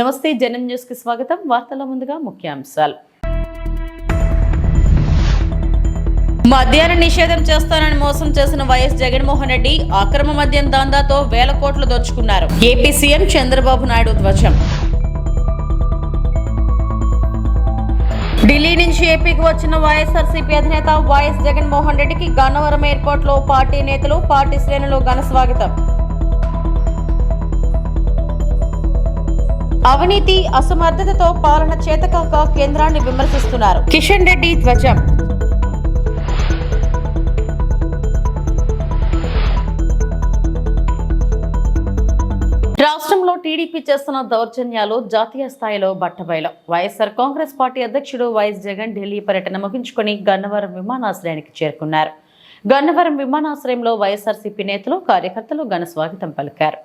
నమస్తే జనం న్యూస్కి స్వాగతం. వార్తల ముందుగా ముఖ్యాంశాలు. మద్యాన్ని నిషేధం చేస్తానని మోసం చేసిన వైఎస్ జగన్మోహన్ రెడ్డి అక్రమ మద్యం దందాతో వేల కోట్లు దోచుకున్నారు. ఏపీ సీఎం చంద్రబాబు నాయుడు ధ్వజం. ఢిల్లీ నుంచి ఏపీకి వచ్చిన వైఎస్ఆర్సీపీ అధినేత వైఎస్ జగన్మోహన్ రెడ్డికి గన్నవరం ఎయిర్పోర్ట్లో పార్టీ నేతలు పార్టీ శ్రేణులు ఘన స్వాగతం. అవినీతి అసమర్థతతో పాలన చేతకాక కేంద్రాన్ని విమర్శిస్తున్నారు. కిషన్ రెడ్డి ధ్వజం. రాష్ట్రంలో టీడీపీ చేస్తున్న దౌర్జన్యాలు జాతీయ స్థాయిలో బట్టబయలు. వైఎస్ఆర్ కాంగ్రెస్ పార్టీ అధ్యక్షుడు వైఎస్ జగన్ ఢిల్లీ పర్యటన ముగించుకొని గన్నవరం విమానాశ్రయానికి చేరుకున్నారు. గన్నవరం విమానాశ్రయంలో వైఎస్ఆర్సీపీ నేతలు కార్యకర్తలు ఘన స్వాగతం పలికారు.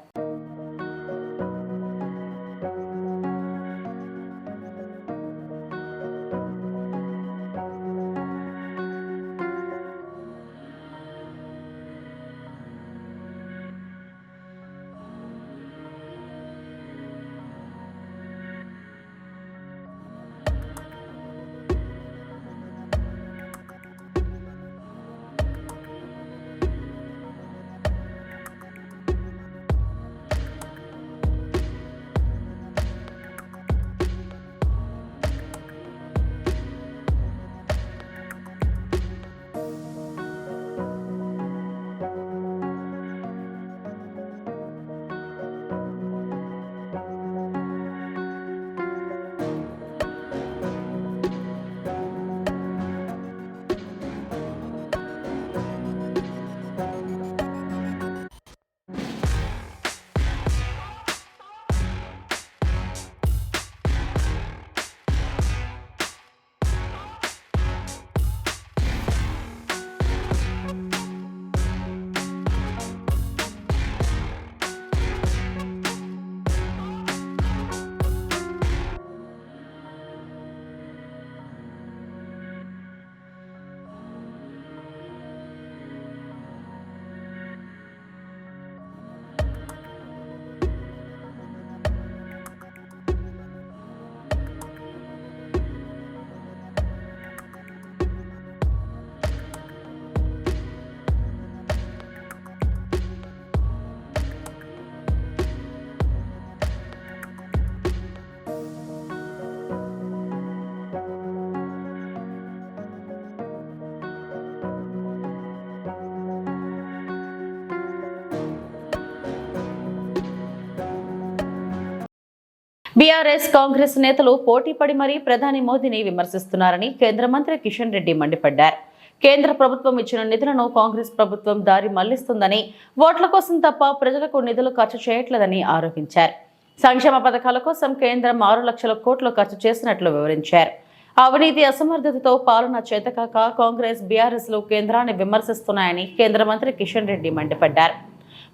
బీఆర్ఎస్ కాంగ్రెస్ నేతలు పోటీపడి మరీ ప్రధాని మోదీని విమర్శిస్తున్నారని కేంద్ర మంత్రి కిషన్ రెడ్డి మండిపడ్డారు. కేంద్ర ప్రభుత్వం ఇచ్చిన నిధులను కాంగ్రెస్ ప్రభుత్వం దారి మళ్ళిస్తుందని ఓట్ల కోసం తప్ప ప్రజలకు నిధులు ఖర్చు చేయట్లేదని ఆరోపించారు. సంక్షేమ పథకాల కోసం కేంద్రం ఆరు లక్షల కోట్లు ఖర్చు చేసినట్లు వివరించారు. అవినీతి అసమర్థతతో పాలన చేతకాక కాంగ్రెస్ బీఆర్ఎస్లు కేంద్రాన్ని విమర్శిస్తున్నాయని కేంద్ర మంత్రి కిషన్ రెడ్డి మండిపడ్డారు.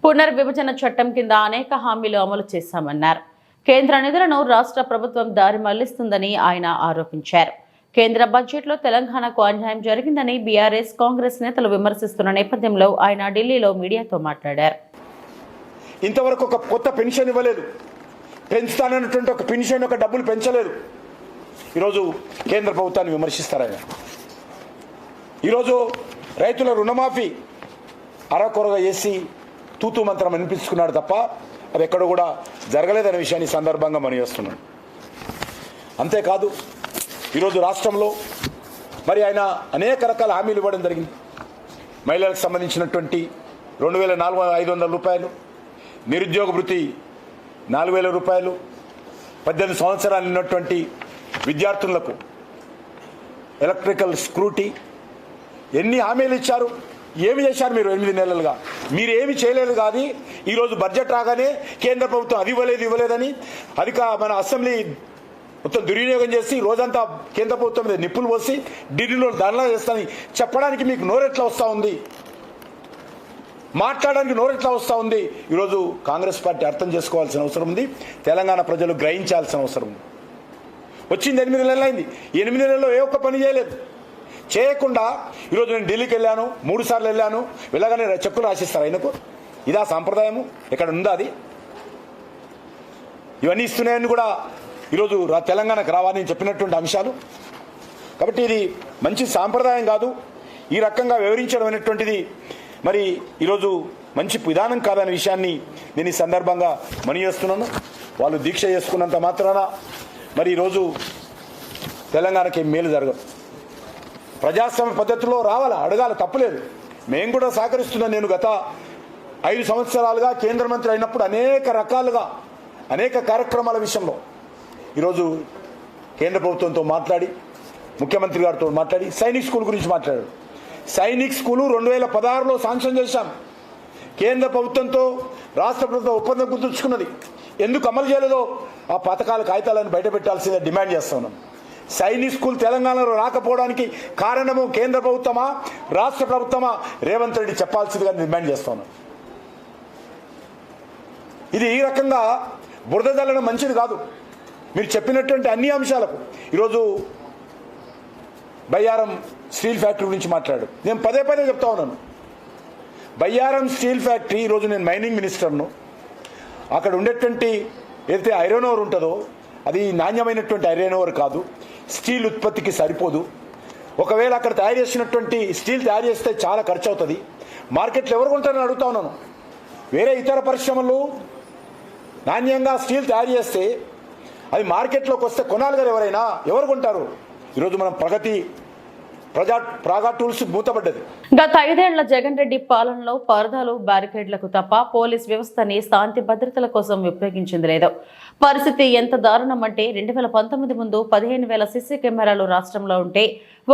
పునర్విభజన చట్టం కింద అనేక హామీలు అమలు చేశామన్నారు. కేంద్ర నిధులను రాష్ట్ర ప్రభుత్వం దారి మళ్ళిస్తుందని ఆయన ఆరోపించారు. కేంద్ర బడ్జెట్లో తెలంగాణకు అన్యాయం జరిగిందని బీఆర్ఎస్ కాంగ్రెస్ నేతలు విమర్శిస్తున్న నేపథ్యంలో ఆయన ఢిల్లీలో మీడియాతో మాట్లాడారు. ఇంతవరకు ఒక కొత్త పెన్షన్ ఇవ్వలేదు. పెంచుతానన్నటువంటి ఒక పెన్షన్ ఒక డబ్బులు పెంచలేదు. ఈరోజు కేంద్ర ప్రభుత్వాన్ని విమర్శిస్తారాయన ఈరోజు రైతుల రుణమాఫీ అరకొరగా చేసి తూతూ మంత్రం అనిపించుకున్నాడు తప్ప అది ఎక్కడ కూడా జరగలేదనే విషయాన్ని సందర్భంగా మనం చేస్తున్నాం. అంతేకాదు ఈరోజు రాష్ట్రంలో మరి ఆయన అనేక రకాల హామీలు ఇవ్వడం జరిగింది. మహిళలకు సంబంధించినటువంటి రెండు వేల నాలుగు ఐదు వందల రూపాయలు నిరుద్యోగ వృత్తి నాలుగు వేల రూపాయలు పద్దెనిమిది సంవత్సరాలు ఉన్నటువంటి విద్యార్థులకు ఎలక్ట్రికల్ స్క్రూటీ ఎన్ని హామీలు ఇచ్చారు? ఏమి చేశారు మీరు ఎనిమిది నెలలుగా? మీరు ఏమి చేయలేదు కానీ ఈరోజు బడ్జెట్ రాగానే కేంద్ర ప్రభుత్వం అది ఇవ్వలేదు ఇవ్వలేదని అధిక మన అసెంబ్లీ మొత్తం దుర్వినియోగం చేసి రోజంతా కేంద్ర ప్రభుత్వం మీద నిప్పులు పోసి ఢిల్లీలో ధర్నా చేస్తానని చెప్పడానికి మీకు నోరెట్లా వస్తూ ఉంది? మాట్లాడడానికి నోరెట్లా వస్తూ ఉంది? ఈరోజు కాంగ్రెస్ పార్టీ అర్థం చేసుకోవాల్సిన అవసరం ఉంది. తెలంగాణ ప్రజలు గ్రహించాల్సిన అవసరం ఉంది. వచ్చింది ఎనిమిది నెలలు అయింది ఎనిమిది నెలల్లో ఏ ఒక్క పని చేయలేదు. చేయకుండా ఈరోజు నేను ఢిల్లీకి వెళ్ళాను మూడు సార్లు వెళ్ళాను. వెళ్ళగానే చెక్కులు రాసిస్తారు ఆయనకు. ఇదా సాంప్రదాయము. ఇక్కడ ఉందా అది? ఇవన్నీ ఇస్తున్నాయని కూడా ఈరోజు తెలంగాణకు రావాలని చెప్పినటువంటి అంశాలు. కాబట్టి ఇది మంచి సాంప్రదాయం కాదు. ఈ రకంగా వివరించడం అనేటువంటిది మరి ఈరోజు మంచి విధానం కాదనే విషయాన్ని నేను ఈ సందర్భంగా మని చేస్తున్నాను. వాళ్ళు దీక్ష చేసుకున్నంత మాత్రాన మరి ఈరోజు తెలంగాణకి మేలు జరగదు. ప్రజాస్వామ్య పద్ధతిలో రావాలా? అడగాలి తప్పలేదు. మేము కూడా సహకరిస్తున్నాం. నేను గత ఐదు సంవత్సరాలుగా కేంద్ర మంత్రి అయినప్పుడు అనేక రకాలుగా అనేక కార్యక్రమాల విషయంలో ఈరోజు కేంద్ర ప్రభుత్వంతో మాట్లాడి ముఖ్యమంత్రి గారితో మాట్లాడి సైనిక్ స్కూల్ గురించి మాట్లాడాడు. సైనిక్ స్కూలు రెండు వేల పదహారులో శాంక్షన్ చేశాం. కేంద్ర ప్రభుత్వంతో రాష్ట్ర ప్రభుత్వం ఒప్పందం గుర్తుంచుకున్నది. ఎందుకు అమలు చేయలేదో ఆ పథకాల కాగితాలను బయట పెట్టాల్సిందే డిమాండ్ చేస్తున్నాం ఉన్నాం సైనిక్ స్కూల్ తెలంగాణలో రాకపోవడానికి కారణము కేంద్ర ప్రభుత్వమా రాష్ట్ర ప్రభుత్వమా? రేవంత్ రెడ్డి చెప్పాల్సిందిగా డిమాండ్ చేస్తాను. ఇది ఈ రకంగా బురద జల్లడం మంచిది కాదు. మీరు చెప్పినటువంటి అన్ని అంశాలకు ఈరోజు బయ్యారం స్టీల్ ఫ్యాక్టరీ గురించి మాట్లాడు నేను పదే పదే చెప్తా ఉన్నాను. బయ్యారం స్టీల్ ఫ్యాక్టరీ ఈరోజు నేను మైనింగ్ మినిస్టర్ను. అక్కడ ఉండేటువంటి ఏదైతే ఐరన్ ఓవర్ ఉంటుందో అది నాణ్యమైనటువంటి ఐరన్ ఓవర్ కాదు. స్టీల్ ఉత్పత్తికి సరిపోదు. ఒకవేళ అక్కడ తయారు చేసినటువంటి స్టీల్ తయారు చేస్తే చాలా ఖర్చు అవుతుంది. మార్కెట్లో ఎవరు కొంటారని అడుగుతా ఉన్నాను. వేరే ఇతర పరిశ్రమలు నాణ్యంగా స్టీల్ తయారు చేస్తే అది మార్కెట్లోకి వస్తే కొనాలి కదా ఎవరైనా? ఎవరు కొంటారు? ఈరోజు మనం ప్రగతి ప్రజా ప్రాగా టూల్స్ మూతపడ్డది. గత ఐదేళ్ళ జగన్ రెడ్డి పాలనలో పరదాలు బ్యారికేడ్లకు తప్ప పోలీస్ వ్యవస్థని శాంతి భద్రతల కోసం ఉపయోగించింది లేదు. పరిస్థితి ఎంత దారుణం అంటే రెండు వేల పంతొమ్మిది ముందు పదిహేను వేల సీసీ కెమెరాలు రాష్ట్రంలో ఉంటే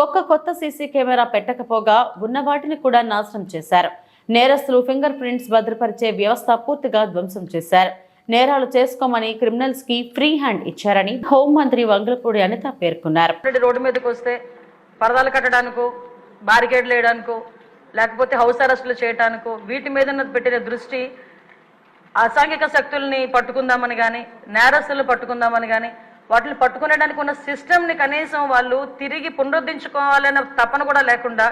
ఒక్క కొత్త సీసీ కెమెరా పెట్టకపోగా ఉన్న వాటిని కూడా నాశనం చేశారు. నేరస్తులు ఫింగర్ ప్రింట్స్ భద్రపరిచే వ్యవస్థ పూర్తిగా ధ్వంసం చేశారు. నేరాలు చేసుకోమని క్రిమినల్స్కి ఫ్రీ హ్యాండ్ ఇచ్చారని హోంమంత్రి వంగలపూడి అనిత పేర్కొన్నారు. రెడ్డి రోడ్డు మీదకి వస్తే పరదాలు కట్టడానికో బారికేడ్లు వేయడానికో లేకపోతే హౌస్ అరెస్టులు చేయడానికో వీటి మీద పెట్టిన దృష్టి అసాంఘిక శక్తుల్ని పట్టుకుందామని కానీ నేరస్తులు పట్టుకుందామని కానీ వాటిని పట్టుకునేడానికి ఉన్న సిస్టమ్ని కనీసం వాళ్ళు తిరిగి పునరుద్ధరించుకోవాలనే తపన కూడా లేకుండా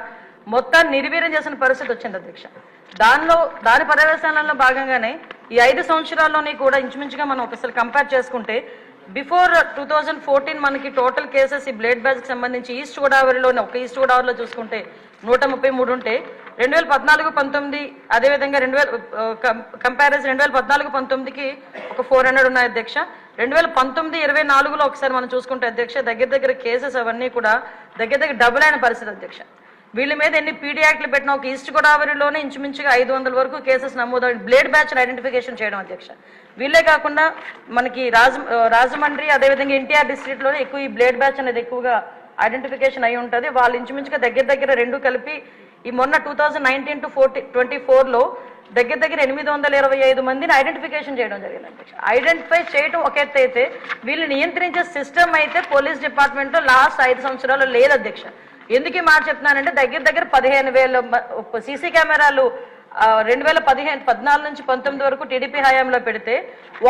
మొత్తాన్ని నిర్వీర్యం చేసిన పరిస్థితి వచ్చింది అధ్యక్ష. దానిలో దాని పర్యవేశాలలో భాగంగానే ఈ ఐదు సంవత్సరాల్లోని కూడా ఇంచుమించుగా మనం ఒకసారి కంపేర్ చేసుకుంటే బిఫోర్ టూ థౌజండ్ ఫోర్టీన్ మనకి టోటల్ కేసెస్ ఈ బ్లేడ్ బ్యాచ్కి సంబంధించి ఈస్ట్ గోదావరిలోనే ఒక ఈస్ట్ గోదావరిలో చూసుకుంటే నూట ముప్పై మూడు ఉంటే రెండు వేల పద్నాలుగు పంతొమ్మిది అదేవిధంగా రెండు వేల కంపారిజన్ రెండు వేల పద్నాలుగు పంతొమ్మిదికి ఒక ఫోర్ హండ్రెడ్ ఉన్నాయి అధ్యక్ష. రెండు వేల పంతొమ్మిది ఇరవై నాలుగులో ఒకసారి మనం చూసుకుంటే అధ్యక్ష దగ్గర దగ్గర కేసెస్ అవన్నీ కూడా దగ్గర దగ్గర డబుల్ అయిన పరిస్థితి అధ్యక్ష. వీళ్ళ మీద ఎన్ని పీడీ యాక్ట్లు పెట్టినా ఒక ఈస్ట్ గోదావరిలోనే ఇంచుమించుగా ఐదు వందల వరకు కేసెస్ నమోదు బ్లేడ్ బ్యాచ్ ఐడెంటిఫికేషన్ చేయడం అధ్యక్ష. వీళ్ళే కాకుండా మనకి రాజ రాజమండ్రి అదేవిధంగా ఎన్టీఆర్ డిస్ట్రిక్ట్లోనే ఎక్కువ ఈ బ్లేడ్ బ్యాచ్ అనేది ఎక్కువగా ఐడెంటిఫికేషన్ అయి ఉంటుంది. వాళ్ళు ఇంచుమించుగా దగ్గర దగ్గర రెండు కలిపి ఈ మొన్న two thousand nineteen to forty twenty ఫోర్లో దగ్గర దగ్గర ఎనిమిది వందల ఇరవై ఐదు మందిని ఐడెంటిఫికేషన్ చేయడం జరిగింది అధ్యక్ష ఐడెంటిఫై చేయడం ఒక ఎత్తు అయితే వీళ్ళు నియంత్రించే సిస్టమ్ అయితే పోలీస్ డిపార్ట్మెంట్లో లాస్ట్ ఐదు సంవత్సరాలు లేదు అధ్యక్ష. ఎందుకు ఈ మాట చెప్తున్నానంటే దగ్గర దగ్గర పదిహేను వేల సీసీ కెమెరాలు రెండు వేల పదిహేను పద్నాలుగు నుంచి పంతొమ్మిది వరకు టీడీపీ హయాంలో పెడితే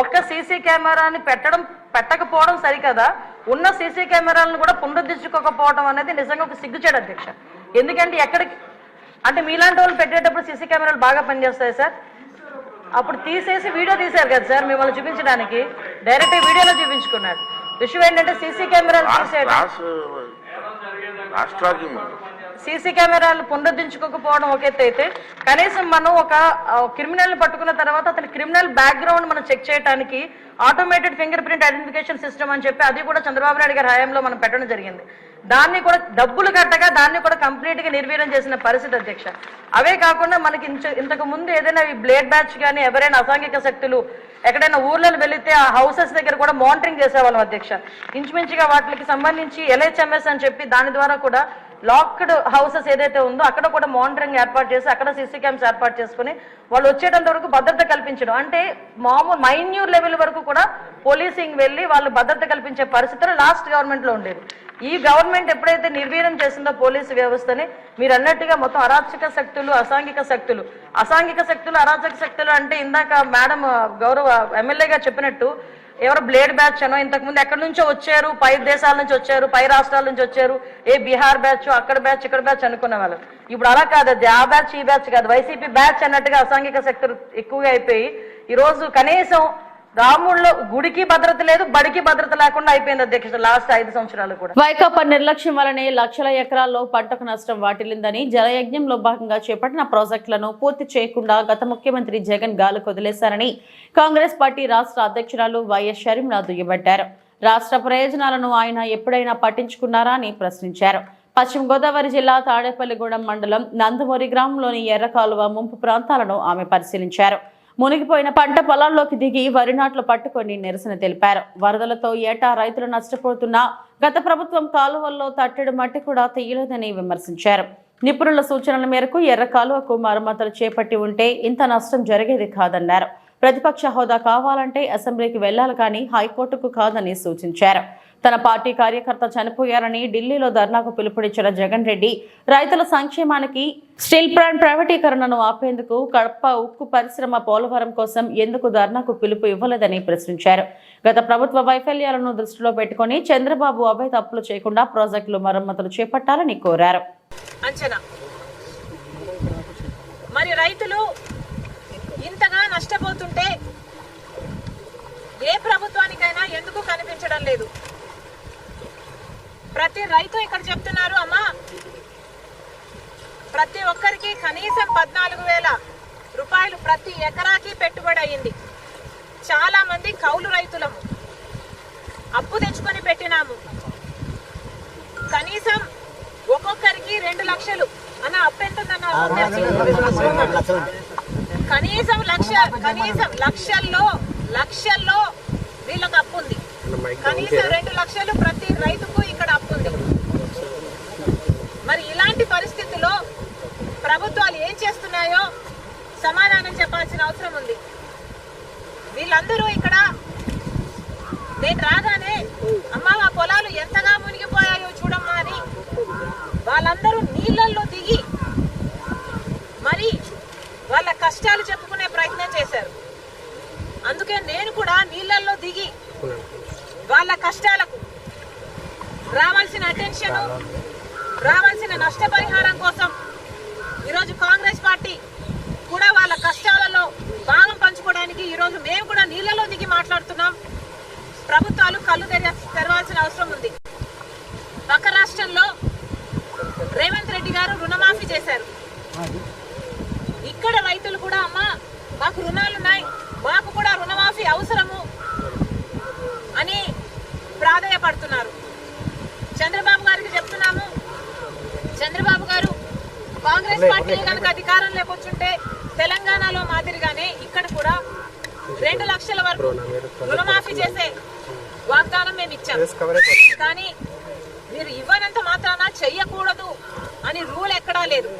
ఒక్క సీసీ కెమెరాని పెట్టడం పెట్టకపోవడం సరికదా? ఉన్న సీసీ కెమెరాలను కూడా పునరుద్ధరించుకోకపోవడం అనేది నిజంగా ఒక సిగ్గుచేడు అధ్యక్ష. ఎందుకంటే ఎక్కడికి అంటే మీలాంటి వాళ్ళు పెట్టేటప్పుడు సీసీ కెమెరాలు బాగా పనిచేస్తాయి సార్. అప్పుడు తీసేసి వీడియో తీశారు కదా సార్ మిమ్మల్ని చూపించడానికి. డైరెక్ట్ వీడియోలో చూపించుకున్నారు. విషయం ఏంటంటే సీసీ కెమెరాలు తీసేయడం సీసీ కెమెరాలు పునరుద్ధరించుకోకపోవడం ఒక ఎత్తు అయితే కనీసం మనం ఒక క్రిమినల్ పట్టుకున్న తర్వాత అతని క్రిమినల్ బ్యాక్గ్రౌండ్ మనం చెక్ చేయడానికి automated finger print identification system అని చెప్పి అది కూడా చంద్రబాబు నాయుడు గారి హయాంలో మనం పెట్టడం జరిగింది. దాన్ని కూడా డబ్బులు కట్టగా దాన్ని కూడా కంప్లీట్గా నిర్వీర్యం చేసిన పరిస్థితి అధ్యక్ష. అవే కాకుండా మనకి ఇంచ- ఇంతకు ముందు ఏదైనా ఈ బ్లేడ్ బ్యాచ్ కానీ ఎవరైనా అసాంఘిక శక్తులు ఎక్కడైనా ఊర్లలో వెళితే ఆ హౌసెస్ దగ్గర కూడా మానిటరింగ్ చేసేవాళ్ళం అధ్యక్ష. ఇంచుమించుగా వాటికి సంబంధించి ఎల్హెచ్ఎంఎస్ అని చెప్పి దాని ద్వారా కూడా లాక్డ్ హౌసెస్ ఏదైతే ఉందో అక్కడ కూడా మానిటరింగ్ ఏర్పాటు చేసి అక్కడ సీసీ క్యామ్స్ ఏర్పాటు చేసుకుని వాళ్ళు వచ్చేటంత వరకు భద్రత కల్పించడం. అంటే మామూలు మైన్యూర్ లెవెల్ వరకు కూడా పోలీసింగ్ వెళ్ళి వాళ్ళు భద్రత కల్పించే పరిస్థితులు లాస్ట్ గవర్నమెంట్లో ఉండేది ఈ గవర్నమెంట్ ఎప్పుడైతే నిర్వీర్యం చేసిందో పోలీసు వ్యవస్థని మీరు అన్నట్టుగా మొత్తం అరాచక శక్తులు అసాంఘిక శక్తులు. అసాంఘిక శక్తులు అరాచక శక్తులు అంటే ఇందాక మేడం గౌరవ ఎమ్మెల్యేగా చెప్పినట్టు ఎవరు బ్లేడ్ బ్యాచ్ అనో ఇంతకు ముందు ఎక్కడి నుంచో వచ్చారు? పై దేశాల నుంచి వచ్చారు పై రాష్ట్రాల నుంచి వచ్చారు. ఏ బీహార్ బ్యాచ్ అక్కడ బ్యాచ్ ఇక్కడ బ్యాచ్ అనుకునే వాళ్ళు. ఇప్పుడు అలా కాదు అది ఆ బ్యాచ్ ఈ బ్యాచ్ కాదు. వైసీపీ బ్యాచ్ అన్నట్టుగా అసాంఘిక శక్తులు ఎక్కువగా అయిపోయి ఈ రోజు కనీసం రాముళ్ళో గుడికి భద్రత లేదు బడికి భద్రత లేకుండా అయిపోయింది అధ్యక్ష లాస్ట్ ఐదు సంవత్సరాలు కూడా. వైకాపా నిర్లక్ష్యం వలనే లక్షల ఎకరాల్లో పంటకు నష్టం వాటిల్లిందని జలయజ్ఞంలో భాగంగా చేపట్టిన ప్రాజెక్టులను పూర్తి చేయకుండా గత ముఖ్యమంత్రి జగన్ గాలు కొదిలేశారని కాంగ్రెస్ పార్టీ రాష్ట్ర అధ్యక్షురాలు వైఎస్ షర్మిల దుయ్యబట్టారు రాష్ట్ర ప్రయోజనాలను ఆయన ఎప్పుడైనా పట్టించుకున్నారా అని ప్రశ్నించారు. పశ్చిమ గోదావరి జిల్లా తాడేపల్లిగూడెం మండలం నందమూరి గ్రామంలోని ఎర్రకాలువ ముంపు ప్రాంతాలను ఆమె పరిశీలించారు. మునిగిపోయిన పంట పొలాల్లోకి దిగి వరి నాట్లు పట్టుకొని నిరసన తెలిపారు. వరదలతో ఏటా రైతులు నష్టపోతున్నా గత ప్రభుత్వం కాలువల్లో తట్టడి మట్టి కూడా తీయలేదని విమర్శించారు. నిపుణుల సూచనల మేరకు ఎర్ర కాలువకు మరమ్మతులు చేపట్టి ఉంటే ఇంత నష్టం జరిగేది కాదన్నారు. ప్రతిపక్ష హోదా కావాలంటే అసెంబ్లీకి వెళ్ళాలి కానీ హైకోర్టుకు కాదని సూచించారు. తన పార్టీ కార్యకర్త చనిపోయారని ఢిల్లీలో ధర్నాకు పిలుపునిచ్చిన జగన్ రెడ్డి రైతుల సంక్షేమానికి స్టీల్ ప్లాంట్ ప్రైవేటీకరణను ఆపేందుకు కడప ఉక్కు పరిశ్రమ పోలవరం కోసం ఎందుకు ధర్నాకు పిలుపు ఇవ్వలేదని ప్రశ్నించారు. గత ప్రభుత్వ వైఫల్యాలను దృష్టిలో పెట్టుకుని చంద్రబాబు అభయ తప్పులు చేయకుండా ప్రాజెక్టులు మరమ్మతులు చేపట్టాలని కోరారు. అంచనా. మరి రైతులు ఇంతగా నష్టపోతుంటే ఏ ప్రభుత్వానికైనా ఎందుకు కనిపించడం లేదు? ప్రతి రైతు ఇక్కడ చెప్తున్నారు అమ్మా. ప్రతి ఒక్కరికి కనీసం పద్నాలుగు వేల రూపాయలు ప్రతి ఎకరాకి పెట్టుబడి అయింది. చాలా మంది కౌలు రైతులము. అప్పు తెచ్చుకొని పెట్టినాము. కనీసం ఒక్కొక్కరికి రెండు లక్షలు. అన్న అప్పు ఎంత కనీసం లక్ష కనీసం లక్షల్లో లక్షల్లో వీళ్ళకి అప్పు ఉంది. కనీసం రెండు లక్షలు ప్రతి రైతుకు ఇక్కడ అప్పు ఉంది. మరి ఇలాంటి పరిస్థితిలో ప్రభుత్వాలు ఏం చేస్తున్నాయో సమాధానం చెప్పాల్సిన అవసరం ఉంది. వీళ్ళందరూ ఇక్కడ నేను రాగానే అమ్మ మా పొలాలు ఎంతగా మునిగిపోయాయో చూడమ్మా అని వాళ్ళందరూ నీళ్ళల్లో దిగి మరి వాళ్ళ కష్టాలు చెప్పుకునే ప్రయత్నం చేశారు. అందుకే నేను కూడా నీళ్ళల్లో దిగి వాళ్ళ కష్టాలకు రావాల్సిన అటెన్షన్ రావాల్సిన నష్టపరిహారం కోసం ఈరోజు కాంగ్రెస్ పార్టీ కూడా వాళ్ళ కష్టాలలో భాగం పంచుకోవడానికి ఈరోజు మేము కూడా నీళ్ళలో దిగి మాట్లాడుతున్నాం. ప్రభుత్వాలు కళ్ళు తెరవాల్సిన అవసరం ఉంది. పక్క రాష్ట్రంలో రేవంత్ రెడ్డి గారు రుణమాఫీ చేశారు. ఇక్కడ రైతులు కూడా అమ్మా మాకు రుణాలు ఉన్నాయి మాకు కూడా రుణమాఫీ అవసరము అని ప్రాధాయపడుతున్నారు. చంద్రబాబు గారికి చెప్తున్నాము. చంద్రబాబు గారు కాంగ్రెస్ పార్టీ కనుక అధికారంలోకి వచ్చుంటే తెలంగాణలో మాదిరిగానే ఇక్కడ కూడా రెండు లక్షల వరకు రుణమాఫీ చేసే వాగ్దానం మేము ఇచ్చాం. కానీ మీరు ఇవ్వనంత మాత్రాన చెయ్యకూడదు అని రూల్ ఎక్కడా లేదు.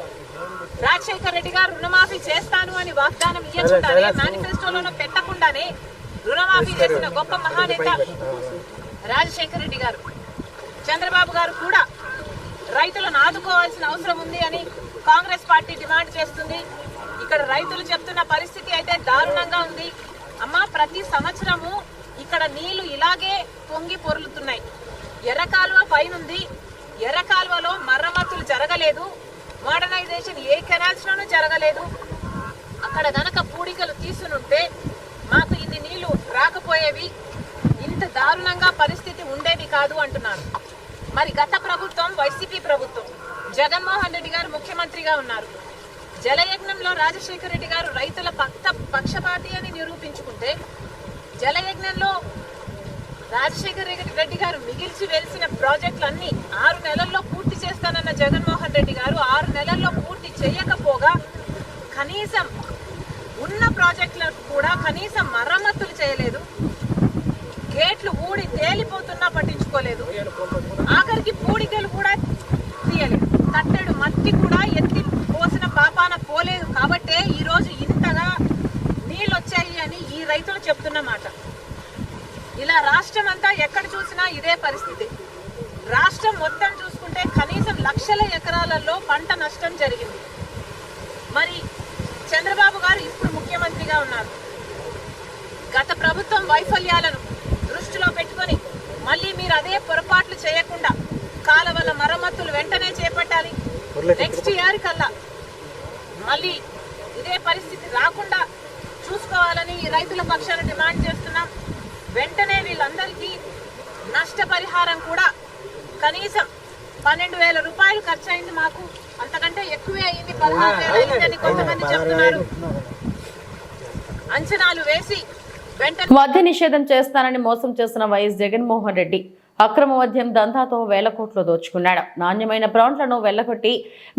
రాజశేఖర్ రెడ్డి గారు రుణమాఫీ చేస్తాను అని వాగ్దానం ఇవ్వకుండానే మేనిఫెస్టోలోనూ పెట్టకుండానే రుణమాఫీ చేసిన గొప్ప మహానేత రాజశేఖర రెడ్డి గారు. చంద్రబాబు గారు కూడా రైతులను ఆదుకోవాల్సిన అవసరం ఉంది అని కాంగ్రెస్ పార్టీ డిమాండ్ చేస్తుంది. ఇక్కడ రైతులు చెప్తున్న పరిస్థితి అయితే దారుణంగా ఉంది. అమ్మా ప్రతి సంవత్సరము ఇక్కడ నీళ్ళు ఇలాగే పొంగి పొరులుతున్నాయి. ఎర్ర కాలువ పైనుంది. ఎర్ర కాలువలో మరమ్మతులు జరగలేదు. మోడర్నైజేషన్ ఏ కెనాల్స్లోనూ జరగలేదు. అక్కడ గనక పూడికలు తీసునుంటే మాకు ఇన్ని నీళ్ళు రాకపోయేవి. ఇంత దారుణంగా పరిస్థితి ఉండేది కాదు అంటున్నారు. మరి గత ప్రభుత్వం వైసీపీ ప్రభుత్వం జగన్మోహన్ రెడ్డి గారు ముఖ్యమంత్రిగా ఉన్నారు. జలయజ్ఞంలో రాజశేఖర రెడ్డి గారు రైతుల పక్త పక్షపాతి అని నిరూపించుకుంటే జలయజ్ఞంలో రాజశేఖర రెడ్డి గారు మిగిల్చి వెలిసిన ప్రాజెక్టులన్నీ ఆరు నెలల్లో పూర్తి చేస్తానన్న జగన్మోహన్ రెడ్డి గారు ఆరు నెలల్లో పూర్తి చేయకపోగా కనీసం ఉన్న ప్రాజెక్టులకు కూడా కనీసం మరమ్మతులు చేయలేదు. గేట్లు ఊడి తేలిపోతున్నా పట్టించుకోలేదు. ఆఖరికి పూడికలు కూడా తీయలేదు. తట్టెడు మట్టి కూడా ఎత్తి పోసిన పాపాన పోలేదు. కాబట్టే ఈరోజు ఇంతగా నీళ్ళు వచ్చాయి అని ఈ రైతులు చెప్తున్నమాట ఇలా రాష్ట్రం అంతా ఎక్కడ చూసినా ఇదే పరిస్థితి. రాష్ట్రం మొత్తం చూసుకుంటే కనీసం లక్షల ఎకరాలలో పంట నష్టం జరిగింది. మరి చంద్రబాబు గారు ఇప్పుడు ముఖ్యమంత్రిగా ఉన్నారు. గత ప్రభుత్వం వైఫల్యాలను దృష్టిలో పెట్టుకొని మళ్ళీ మీరు అదే పొరపాట్లు చేయకుండా కాలవల మరమ్మతులు వెంటనే చేపట్టాలి నెక్స్ట్ ఇయర్ కల్లా మళ్ళీ ఇదే పరిస్థితి రాకుండా చూసుకోవాలని రైతుల పక్షాన డిమాండ్ చేస్తున్నాం వెంటనే వీళ్ళందరికీ నష్టపరిహారం కూడా కనీసం పన్నెండు వేల రూపాయలు ఖర్చు అయింది మాకు అంతకంటే ఎక్కువే అయింది పదహారు వేలు అయిందని కొంతమంది చెప్తున్నారు అంచనాలు వేసి మద్య నిషేధం చేస్తానని మోసం చేసిన వైఎస్ జగన్మోహన్ రెడ్డి. అక్రమ మద్యం దందాతో వేల కోట్లు దోచుకున్నాడు. నాణ్యమైన బ్రాండ్లను వెళ్ళగొట్టి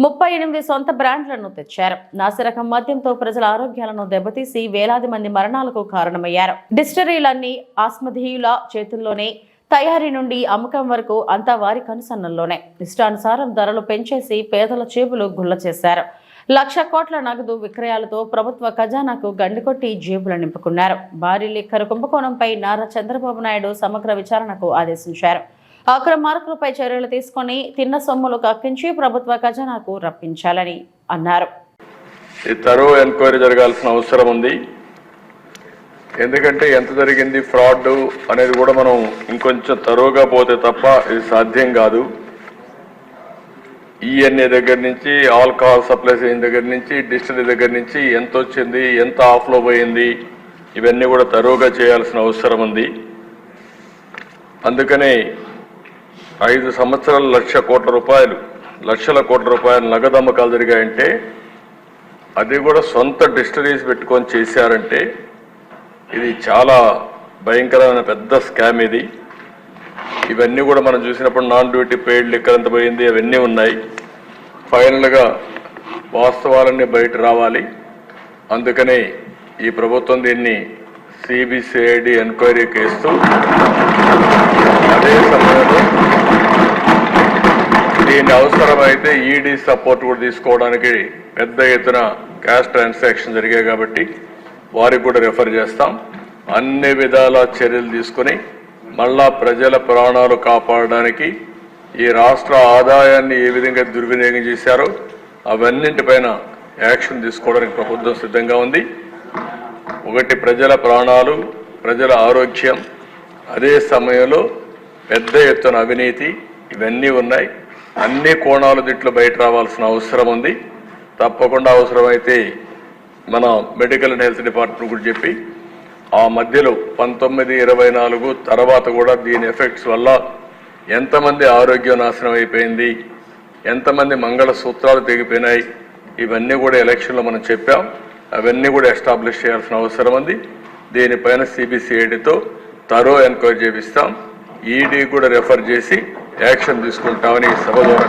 ముప్పై ఎనిమిది సొంత బ్రాండ్లను తెచ్చారు. నాసిరకం మద్యంతో ప్రజల ఆరోగ్యాలను దెబ్బతీసి వేలాది మంది మరణాలకు కారణమయ్యారు. డిస్టరీలన్నీ ఆస్మధీయుల చేతుల్లోనే తయారీ నుండి అమ్మకం వరకు అంతా వారి కనుసన్నల్లోనే. ఇష్టానుసారం ధరలు పెంచేసి పేదల చేపులు గుల్ల చేశారు లక్ష కోట్ల నగదు విక్రయాలతో ప్రభుత్వ ఖజానాకు గండికొట్టి జేబులు నింపుకున్నారు. భారీ లిక్కరు కుంభకోణంపై నారా చంద్రబాబు నాయుడు సమగ్ర విచారణకు ఆదేశించారు. అక్రమార్కులపై చర్యలు తీసుకొని తిన్న సొమ్ములు కక్కించి ప్రభుత్వ ఖజానాకు రప్పించాలని అన్నారు. ఈ ఎంక్వైరీ జరగాల్సిన అవసరం ఉంది. ఎందుకంటే ఎంత జరిగింది ఫ్రాడ్ అనేది కూడా మనం ఇంకొంచెం తరువుగా పోతే తప్ప ఇది సాధ్యం కాదు. ఈఎన్ఏ దగ్గర నుంచి ఆల్కహాల్ సప్లై చేయని దగ్గర నుంచి డిస్టిలరీ దగ్గర నుంచి ఎంత వచ్చింది ఎంత ఆఫ్లో పోయింది ఇవన్నీ కూడా తరువుగా చేయాల్సిన అవసరం ఉంది. అందుకనే ఐదు సంవత్సరాలు లక్ష కోట్ల రూపాయలు లక్షల కోట్ల రూపాయలు నగదు అమ్మకాలు జరిగాయంటే అది కూడా సొంత డిస్టరీస్ పెట్టుకొని చేశారంటే ఇది చాలా భయంకరమైన పెద్ద స్కామ్ ఇది. ఇవన్నీ కూడా మనం చూసినప్పుడు నాన్ డ్యూటీ పెయిడ్ లెక్కలు ఎంత పోయింది అవన్నీ ఉన్నాయి. ఫైనల్గా వాస్తవాలన్నీ బయట రావాలి. అందుకనే ఈ ప్రభుత్వం దీన్ని సిబిసిఐడి ఎంక్వైరీ కేస్తూ అదే సమయంలో దీన్ని అవసరమైతే ఈడీ సపోర్ట్ కూడా తీసుకోవడానికి పెద్ద ఎత్తున క్యాష్ ట్రాన్సాక్షన్ జరిగాయి కాబట్టి వారికి కూడా రెఫర్ చేస్తాం. అన్ని విధాల చర్యలు తీసుకొని మళ్ళా ప్రజల ప్రాణాలు కాపాడడానికి ఈ రాష్ట్ర ఆదాయాన్ని ఏ విధంగా దుర్వినియోగం చేశారో అవన్నింటిపైన యాక్షన్ తీసుకోవడానికి ప్రభుత్వం సిద్ధంగా ఉంది. ఒకటి ప్రజల ప్రాణాలు ప్రజల ఆరోగ్యం అదే సమయంలో పెద్ద ఎత్తున అవినీతి ఇవన్నీ ఉన్నాయి. అన్ని కోణాలు దీంట్లో బయట రావాల్సిన అవసరం ఉంది. తప్పకుండా అవసరమైతే మన మెడికల్ అండ్ హెల్త్ డిపార్ట్మెంట్ కూడా చెప్పి ఆ మధ్యలో పంతొమ్మిది ఇరవై నాలుగు తర్వాత కూడా దీని ఎఫెక్ట్స్ వల్ల ఎంతమంది ఆరోగ్యం నాశనం అయిపోయింది ఎంతమంది మంగళ సూత్రాలు తెగిపోయినాయి ఇవన్నీ కూడా ఎలక్షన్లో మనం చెప్పాం. అవన్నీ కూడా ఎస్టాబ్లిష్ చేయాల్సిన అవసరం ఉంది. దీనిపైన సిబిసిఐడితో తరో ఎంక్వైరీ చేపిస్తాం. ఈడీ కూడా రెఫర్ చేసి యాక్షన్ తీసుకుంటామని సభ ద్వారా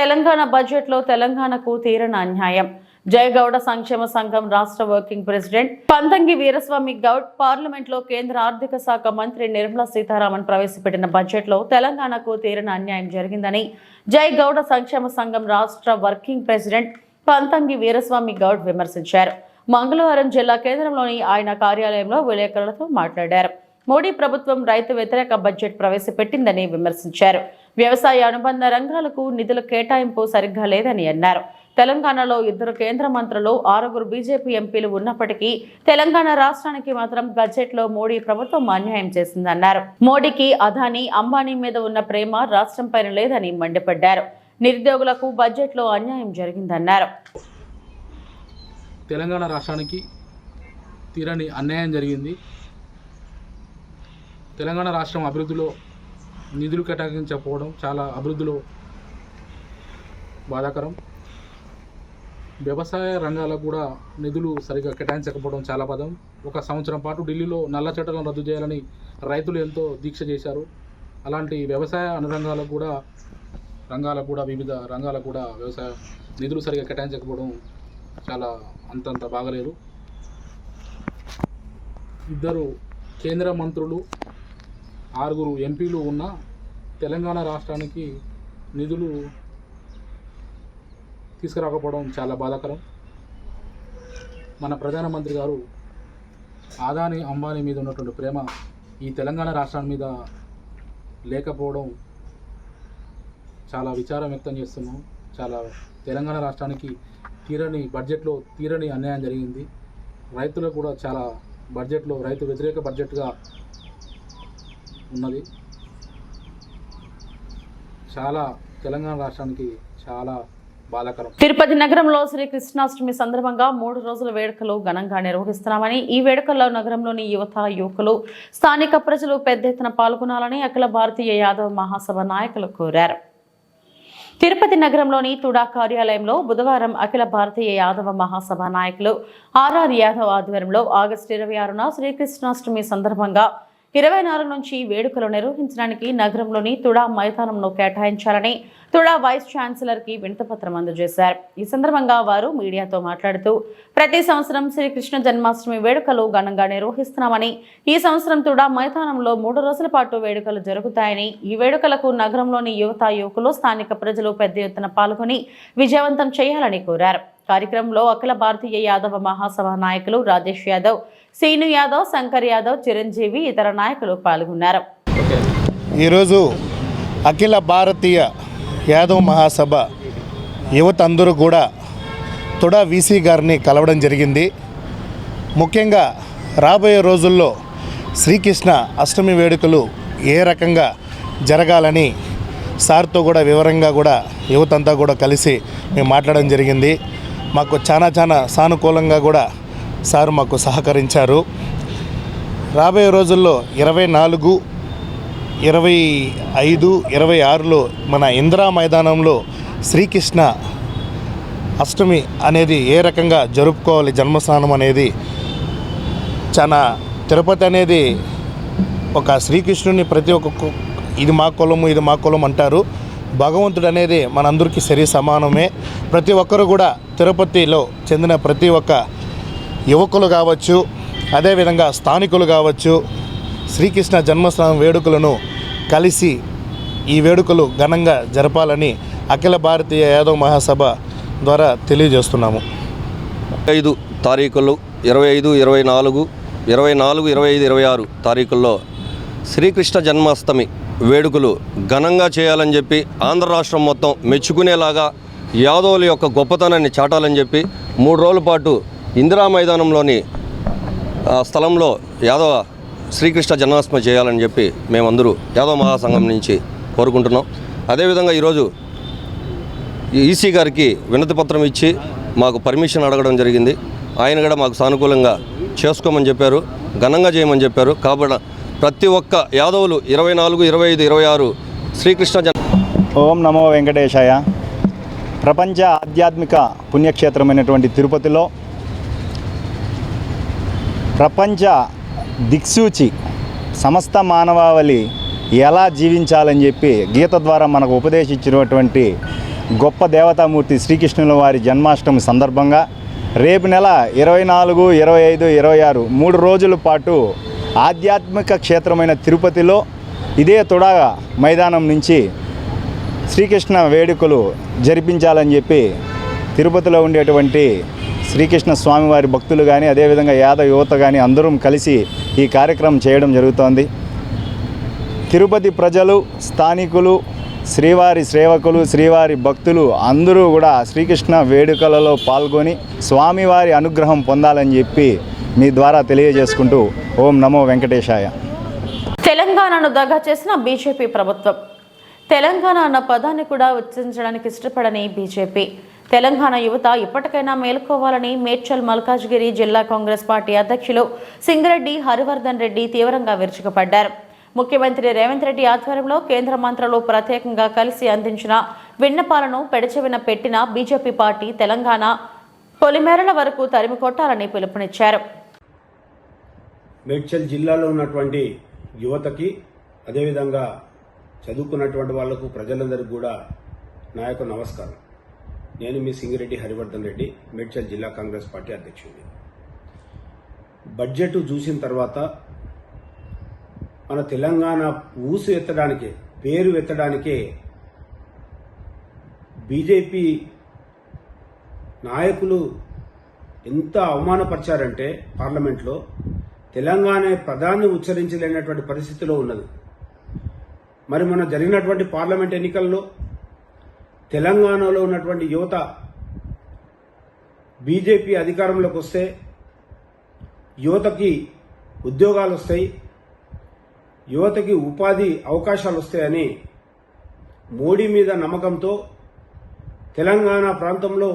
తెలంగాణ బడ్జెట్లో తెలంగాణకు తీరని అన్యాయం. జయగౌడ సంక్షేమ సంఘం రాష్ట్ర వర్కింగ్ ప్రెసిడెంట్ పంతంగి వీరస్వామి గౌడ్ పార్లమెంట్లో కేంద్ర ఆర్థిక శాఖ మంత్రి నిర్మలా సీతారామన్ ప్రవేశపెట్టిన బడ్జెట్లో తెలంగాణకు తీరని అన్యాయం జరిగిందని జై గౌడ సంక్షేమ సంఘం రాష్ట్ర వర్కింగ్ ప్రెసిడెంట్ పంతంగి వీరస్వామి గౌడ్ విమర్శించారు. మంగళవారం జిల్లా కేంద్రంలోని ఆయన కార్యాలయంలో విలేకరులతో మాట్లాడారు. మోడీ ప్రభుత్వం రైతు వ్యతిరేక బడ్జెట్ ప్రవేశపెట్టిందని విమర్శించారు. వ్యవసాయ అనుబంధ రంగాలకు నిధుల కేటాయింపు సరిగ్గా లేదని అన్నారు. తెలంగాణలో ఇద్దరు కేంద్ర మంత్రులు ఆరుగురు బీజేపీ ఎంపీలు ఉన్నప్పటికీ తెలంగాణ రాష్ట్రానికి మాత్రం బడ్జెట్లో మోడీ ప్రభుత్వం అన్యాయం చేసిందన్నారు. మోడీకి అదానీ అంబానీ మీద ఉన్న ప్రేమ రాష్ట్రం పైన లేదని మండిపడ్డారు. నిరుద్యోగులకు బడ్జెట్లో అన్యాయం జరిగిందన్నారు. తెలంగాణ రాష్ట్రానికి తీరని అన్యాయం జరిగింది. తెలంగాణ రాష్ట్రం అభివృద్ధిలో నిధులు కేటాయించకపోవడం చాలా అభివృద్ధిలో బాధాకరం. వ్యవసాయ రంగాలకు కూడా నిధులు సరిగా కేటాయించకపోవడం చాలా పదం ఒక సంవత్సరం పాటు ఢిల్లీలో నల్ల చట్టాలను రద్దు చేయాలని రైతులు ఎంతో దీక్ష చేశారు. అలాంటి వ్యవసాయ అనురంగాలకు కూడా రంగాలకు కూడా వివిధ రంగాలకు కూడా వ్యవసాయ నిధులు సరిగా కేటాయించకపోవడం చాలా అంతంత బాగలేదు. ఇద్దరు కేంద్ర మంత్రులు ఆరుగురు ఎంపీలు ఉన్న తెలంగాణ రాష్ట్రానికి నిధులు తీసుకురాకపోవడం చాలా బాధాకరం. మన ప్రధానమంత్రి గారు ఆదాని అంబానీ మీద ఉన్నటువంటి ప్రేమ ఈ తెలంగాణ రాష్ట్రాన్ని మీద లేకపోవడం చాలా విచారం వ్యక్తం చేస్తున్నాం. చాలా తెలంగాణ రాష్ట్రానికి తీరని బడ్జెట్లో తీరని అన్యాయం జరిగింది. రైతులు కూడా చాలా బడ్జెట్లో రైతు వ్యతిరేక బడ్జెట్గా ఉన్నది. చాలా తెలంగాణ రాష్ట్రానికి చాలా తిరుపతి నగరంలో శ్రీ కృష్ణాష్టమి సందర్భంగా మూడు రోజుల వేడుకలు ఘనంగా నిర్వహిస్తున్నామని ఈ వేడుకల్లో నగరంలోని యువత యువకులు స్థానిక ప్రజలు పెద్ద ఎత్తున పాల్గొనాలని అఖిల భారతీయ యాదవ మహాసభ నాయకులు కోరారు. తిరుపతి నగరంలోని తుడా కార్యాలయంలో బుధవారం అఖిల భారతీయ యాదవ మహాసభ నాయకులు ఆర్ఆర్ యాదవ్ ఆధ్వర్యంలో ఆగస్టు ఇరవై ఆరున శ్రీకృష్ణాష్టమి సందర్భంగా ఇరవై నాలుగు నుంచి వేడుకలు నిర్వహించడానికి నగరంలోని తుడా మైదానంను కేటాయించాలని తుడా వైస్ ఛాన్సలర్కి వినతపత్రం అందజేశారు. ఈ సందర్భంగా వారు మీడియాతో మాట్లాడుతూ ప్రతి సంవత్సరం శ్రీకృష్ణ జన్మాష్టమి వేడుకలు ఘనంగా నిర్వహిస్తున్నామని ఈ సంవత్సరం తుడా మైదానంలో మూడు రోజుల పాటు వేడుకలు జరుగుతాయని ఈ వేడుకలకు నగరంలోని యువత యువకులు స్థానిక ప్రజలు పెద్ద ఎత్తున పాల్గొని విజయవంతం చేయాలని కోరారు. కార్యక్రమంలో అఖిల భారతీయ యాదవ మహాసభ నాయకులు రాజేష్ యాదవ్ సీను యాదవ్ శంకర్ యాదవ్ చిరంజీవి ఇతర నాయకులు పాల్గొన్నారు. ఈరోజు అఖిల భారతీయ యాదవ్ మహాసభ యువత అందరూ కూడా తుడా వీసీ గారిని కలవడం జరిగింది. ముఖ్యంగా రాబోయే రోజుల్లో శ్రీకృష్ణ అష్టమి వేడుకలు ఏ రకంగా జరగాలని సార్తో కూడా వివరంగా కూడా యువతంతా కూడా కలిసి మేము మాట్లాడడం జరిగింది. మాకు చాలా చాలా సానుకూలంగా కూడా సార్ మాకు సహకరించారు. రాబోయే రోజుల్లో ఇరవై నాలుగు ఇరవై ఐదు ఇరవై ఆరులో మన ఇందిరా మైదానంలో శ్రీకృష్ణ అష్టమి అనేది ఏ రకంగా జరుపుకోవాలి జన్మస్నానం అనేది చాలా తిరుపతి అనేది ఒక శ్రీకృష్ణుని ప్రతి ఒక్క ఇది మా కులము ఇది మా కులం అంటారు. భగవంతుడు అనేది మనందరికీ సరి సమానమే. ప్రతి ఒక్కరు కూడా తిరుపతిలో చెందిన ప్రతి ఒక్క యువకులు కావచ్చు అదేవిధంగా స్థానికులు కావచ్చు శ్రీకృష్ణ జన్మస్థానం వేడుకలను కలిసి ఈ వేడుకలు ఘనంగా జరపాలని అఖిల భారతీయ యాదవ్ మహాసభ ద్వారా తెలియజేస్తున్నాము. ఐదు తారీఖులు ఇరవై ఐదు ఇరవై నాలుగు ఇరవై నాలుగు ఇరవై ఐదు ఇరవై ఆరు తారీఖుల్లో శ్రీకృష్ణ జన్మాష్టమి వేడుకలు ఘనంగా చేయాలని చెప్పి ఆంధ్ర రాష్ట్రం మొత్తం మెచ్చుకునేలాగా యాదవుల యొక్క గొప్పతనాన్ని చాటాలని చెప్పి మూడు రోజుల పాటు ఇందిరా మైదానంలోని ఆ స్థలంలో యాదవ శ్రీకృష్ణ జన్మాష్టమి చేయాలని చెప్పి మేమందరూ యాదవ మహాసంఘం నుంచి కోరుకుంటున్నాం. అదేవిధంగా ఈరోజు ఈసీ గారికి వినతి పత్రం ఇచ్చి మాకు పర్మిషన్ అడగడం జరిగింది. ఆయన కూడా మాకు సానుకూలంగా చేసుకోమని చెప్పారు ఘనంగా చేయమని చెప్పారు. కాబట్టి ప్రతి ఒక్క యాదవులు ఇరవై నాలుగు ఇరవై ఐదు ఇరవై ఆరు శ్రీకృష్ణ జన్ ఓం నమో వెంకటేశాయ. ప్రపంచ ఆధ్యాత్మిక పుణ్యక్షేత్రమైనటువంటి తిరుపతిలో ప్రపంచ దిక్సూచి సమస్త మానవావళి ఎలా జీవించాలని చెప్పి గీత ద్వారా మనకు ఉపదేశించినటువంటి గొప్ప దేవతామూర్తి శ్రీకృష్ణుల వారి జన్మాష్టమి సందర్భంగా రేపు నెల ఇరవై నాలుగు ఇరవై ఐదు ఇరవై ఆరు మూడు రోజుల పాటు ఆధ్యాత్మిక క్షేత్రమైన తిరుపతిలో ఇదే తుడాగా మైదానం నుంచి శ్రీకృష్ణ వేడుకలు జరిపించాలని చెప్పి తిరుపతిలో ఉండేటువంటి శ్రీకృష్ణ స్వామివారి భక్తులు కానీ అదేవిధంగా యాదవ యువత కానీ అందరం కలిసి ఈ కార్యక్రమం చేయడం జరుగుతోంది. తిరుపతి ప్రజలు స్థానికులు శ్రీవారి సేవకులు శ్రీవారి భక్తులు అందరూ కూడా శ్రీకృష్ణ వేడుకలలో పాల్గొని స్వామివారి అనుగ్రహం పొందాలని చెప్పి మీ ద్వారా తెలియజేసుకుంటూ ఓం నమో వెంకటేశాయ. తెలంగాణను దగా చేసిన బీజేపీ ప్రభుత్వం. తెలంగాణ అన్న పదాన్ని కూడా ఉచ్చరించడానికి ఇష్టపడని బీజేపీ. తెలంగాణ యువత ఇప్పటికైనా మేల్కోవాలని మేడ్చల్ మల్కాజ్గిరి జిల్లా కాంగ్రెస్ పార్టీ అధ్యక్షులు సింగరెడ్డి హరివర్ధన్ రెడ్డి తీవ్రంగా విరుచుకుపడ్డారు. ముఖ్యమంత్రి రేవంత్ రెడ్డి ఆధ్వర్యంలో కేంద్ర మంత్రులు ప్రత్యేకంగా కలిసి అందించిన విన్నపాలను పెడచెవిన పెట్టిన బీజేపీ పార్టీ తెలంగాణ పొలిమేరల వరకు తరిమి కొట్టాలని పిలుపునిచ్చారు. మేడ్చల్ జిల్లాలో ఉన్నటువంటి యువతకి అదేవిధంగా చదువుకున్నటువంటి వాళ్ళకు ప్రజలందరికీ కూడా నా యొక్క నమస్కారం. నేను మీ సింగిరెడ్డి హరివర్ధన్ రెడ్డి మేడ్చల్ జిల్లా కాంగ్రెస్ పార్టీ అధ్యక్షుడిని. బడ్జెట్ చూసిన తర్వాత మన తెలంగాణ ఊసు ఎత్తడానికే పేరు ఎత్తడానికే బీజేపీ నాయకులు ఎంత అవమానపరిచారంటే పార్లమెంట్లో తెలంగాణ పదాన్ని ఉచ్చరించలేనటువంటి పరిస్థితిలో ఉన్నది. మరి మన జరిగినటువంటి పార్లమెంట్ ఎన్నికల్లో తెలంగాణలో ఉన్నటువంటి యువత బీజేపీ అధికారంలోకి వస్తే యువతకి ఉద్యోగాలు వస్తాయి యువతకి ఉపాధి అవకాశాలు వస్తాయని మోడీ మీద నమ్మకంతో తెలంగాణ ప్రాంతంలో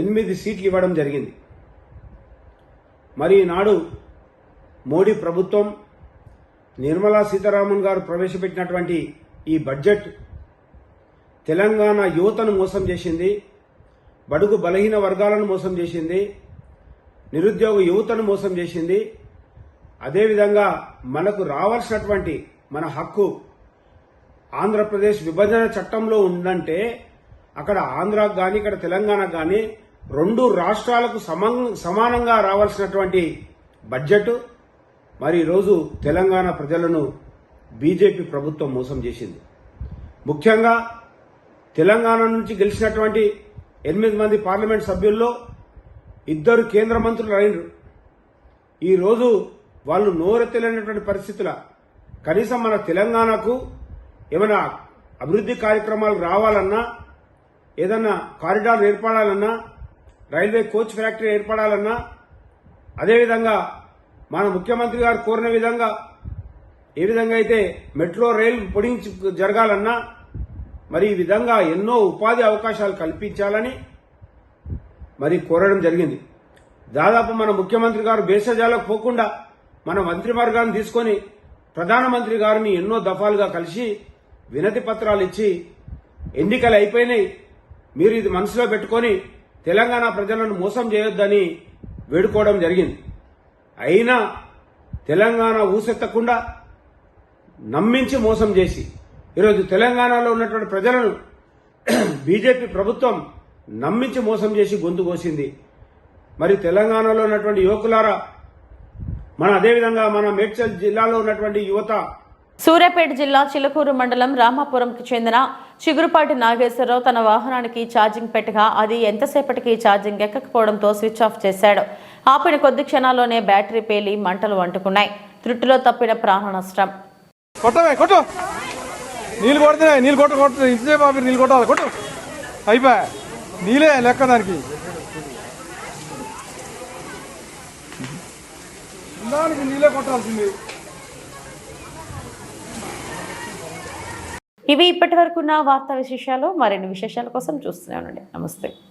ఎనిమిది సీట్లు ఇవ్వడం జరిగింది. మరి ఈనాడు మోడీ ప్రభుత్వం నిర్మలా సీతారామన్ గారు ప్రవేశపెట్టినటువంటి ఈ బడ్జెట్ తెలంగాణ యువతను మోసం చేసింది బడుగు బలహీన వర్గాలను మోసం చేసింది నిరుద్యోగ యువతను మోసం చేసింది. అదేవిధంగా మనకు రావాల్సినటువంటి మన హక్కు ఆంధ్రప్రదేశ్ విభజన చట్టంలో ఉందంటే అక్కడ ఆంధ్రాకు కానీ ఇక్కడ తెలంగాణకు కానీ రెండు రాష్ట్రాలకు సమానంగా రావాల్సినటువంటి బడ్జెట్. మరి ఈరోజు తెలంగాణ ప్రజలను బీజేపీ ప్రభుత్వం మోసం చేసింది. ముఖ్యంగా తెలంగాణ నుంచి గెలిచినటువంటి ఎనిమిది మంది పార్లమెంట్ సభ్యుల్లో ఇద్దరు కేంద్ర మంత్రులు అయినరు. ఈరోజు వాళ్ళు నోరెత్తలేనటువంటి పరిస్థితుల కనీసం మన తెలంగాణకు ఏమైనా అభివృద్ధి కార్యక్రమాలు రావాలన్నా ఏదన్నా కారిడార్ ఏర్పడాలన్నా రైల్వే కోచ్ ఫ్యాక్టరీ ఏర్పడాలన్నా అదేవిధంగా మన ముఖ్యమంత్రి గారు కోరిన విధంగా ఏ విధంగా అయితే మెట్రో రైలు పొడిగించి జరగాలన్నా మరి ఈ విధంగా ఎన్నో ఉపాధి అవకాశాలు కల్పించాలని మరి కోరడం జరిగింది. దాదాపు మన ముఖ్యమంత్రి గారు భేషజాలకు పోకుండా మన మంత్రివర్గాన్ని తీసుకొని ప్రధానమంత్రి గారిని ఎన్నో దఫాలుగా కలిసి వినతి పత్రాలు ఇచ్చి ఎన్నికలు అయిపోయినాయి. మీరు ఇది మనసులో పెట్టుకొని తెలంగాణ ప్రజలను మోసం చేయొద్దని వేడుకోవడం జరిగింది. అయినా తెలంగాణ ఊసెత్తకుండా నమ్మించి మోసం చేసి ఈరోజు తెలంగాణలో ఉన్నటువంటి ప్రజలను బీజేపీ ప్రభుత్వం నమ్మించి మోసం చేసి గొంతు కోసింది. మరి తెలంగాణలో ఉన్నటువంటి యువకులారా మన అదేవిధంగా మన మేడ్చల్ జిల్లాలో ఉన్నటువంటి యువత సూర్యాపేట జిల్లా చిలుకూరు మండలం రామాపురంకి చెందిన చిగురుపాటి నాగేశ్వరరావు తన వాహనానికి ఛార్జింగ్ పెట్టగా అది ఎంతసేపటికి ఛార్జింగ్ ఎక్కకపోవడంతో స్విచ్ ఆఫ్ చేశాడు. ఆపిన కొద్ది క్షణాల్లోనే బ్యాటరీ పేలి మంటలు అంటుకున్నాయి. త్రుట్టులో తప్పిన ప్రాణ నష్టం. కొట్టవే కొట్టు! నీళ్ళు కొడుతున్నాయి నీళ్ళు కొట్ట కొట్టు. ఇంతసేపు ఆపి నీళ్ళు కొట్టాలి. కొట్టు. అయిపోయా నీళ్ళే లెక్క దానికి. దానికి నీళ్ళే కొట్టాల్సింది. ఇవి ఇప్పటి నా వార్తా విశేషాలు. మరిన్ని విశేషాల కోసం చూస్తూనే ఉండండి. నమస్తే.